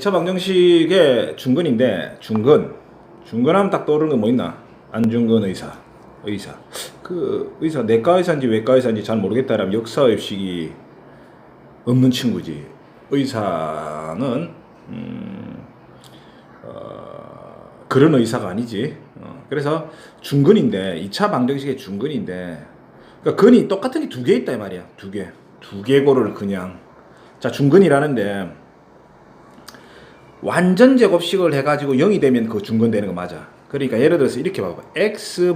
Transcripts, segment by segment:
2차 방정식의 중근인데 중근 중근하면 딱 떠오르는 거뭐 있나? 안중근 의사 의사. 그 의사 내과 의사인지 외과 의사인지 잘 모르겠다라면 역사 의식이 없는 친구지. 의사는 음, 어, 그런 의사가 아니지. 어, 그래서 중근인데 2차 방정식의 중근인데 그러니까 근이 똑같은 게 두 개 있다 이 말이야. 두개두 개고를 그냥. 자 중근이라는데 완전 제곱식을 해가지고 0이 되면 그 중근 되는 거 맞아. 그러니까 예를 들어서 이렇게 봐봐. x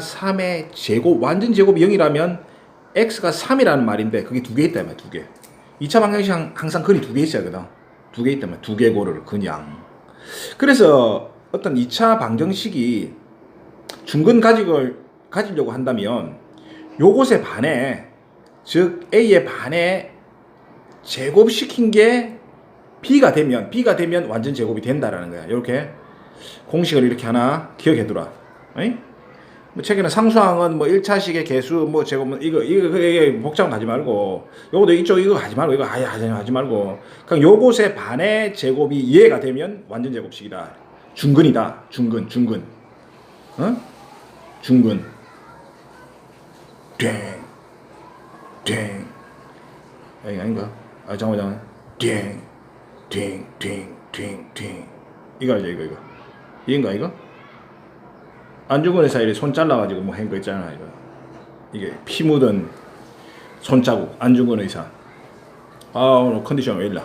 3의 제곱, 완전 제곱이 0이라면 x가 3이라는 말인데 그게 두 개 있다, 말두 개. 2차 방정식 항- 항상 근이 두 개 있어야 거든. 두 개 있다면 두 개고를 그냥. 그래서 어떤 2차 방정식이 중근 가직을 가지려고 한다면 요것에 반해, 즉 a의 반에 제곱시킨 게 b가 되면 b가 되면 완전 제곱이 된다라는 거야. 이렇게 공식을 이렇게 하나 기억해 두라. 어이? 뭐 책에는 상수항은 뭐 1차식의 개수 뭐 제곱 뭐 이거 이거 이게 복잡 하지 말고 요것도 이쪽 이거 하지 말고 이거 아예 하지 말고 그냥 요것의 반의 제곱이 이해가 되면 완전 제곱식이다. 중근이다. 중근 중근. 어? 중근. 땡. 땡. 아니 아닌가? 아 잠깐만 잠깐만. 땡. 팅, 팅, 팅, 팅. 이거 알죠, 이거, 이거. 이인가, 이거? 안중근 의사 이손 잘라가지고 뭐 한 거 있잖아, 이거. 이게 피 묻은 손자국, 안중근 의사. 아, 오늘 컨디션 왜 이래?